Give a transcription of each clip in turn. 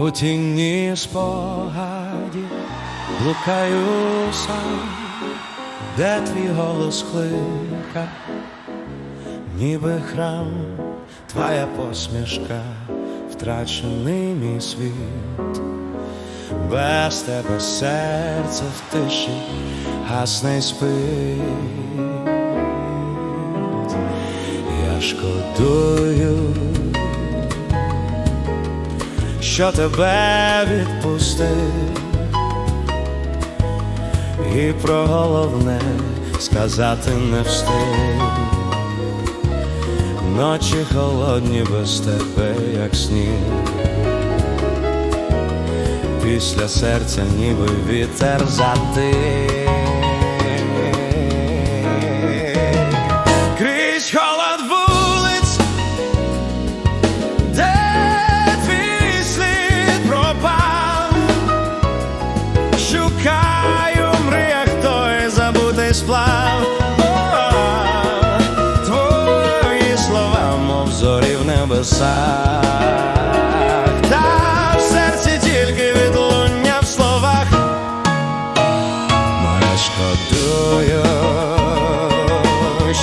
У тіні спогадів блукаю сам, де твій голос клика, ніби храм, твоя посмішка, втрачений мій світ, без тебе серце в тиші гасне й спить. Я шкодую, що тебе відпустив, і про головне сказати не встиг. Ночі холодні без тебе, як сніг. Після серця ніби вітер затих. Сплав. Твої слова, мов зорі в небесах, та в серці тільки відлуння в словах. Моя шкодую,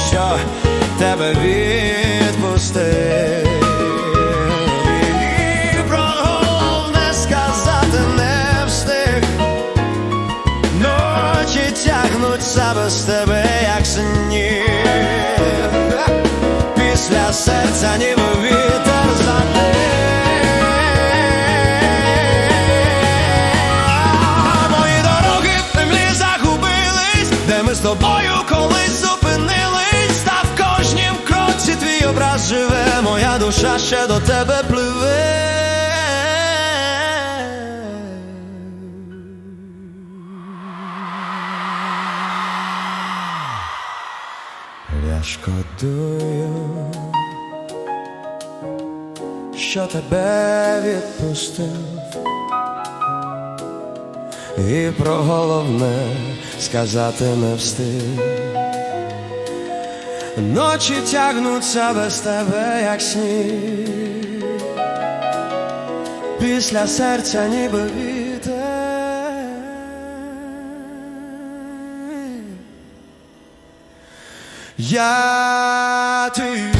що тебе відпустив. Тягнуться без тебе, як сніг. Після серця ніби вітер затих. Мої дороги в землі загубились, де ми з тобою колись зупинились, та в кожнім кроці твій образ живе, моя душа ще до тебе пливе. Шкодую, що тебе відпустив, і про головне сказати не встиг. Ночі тягнуться без тебе, як сніг, після серця ніби вітер. Я ти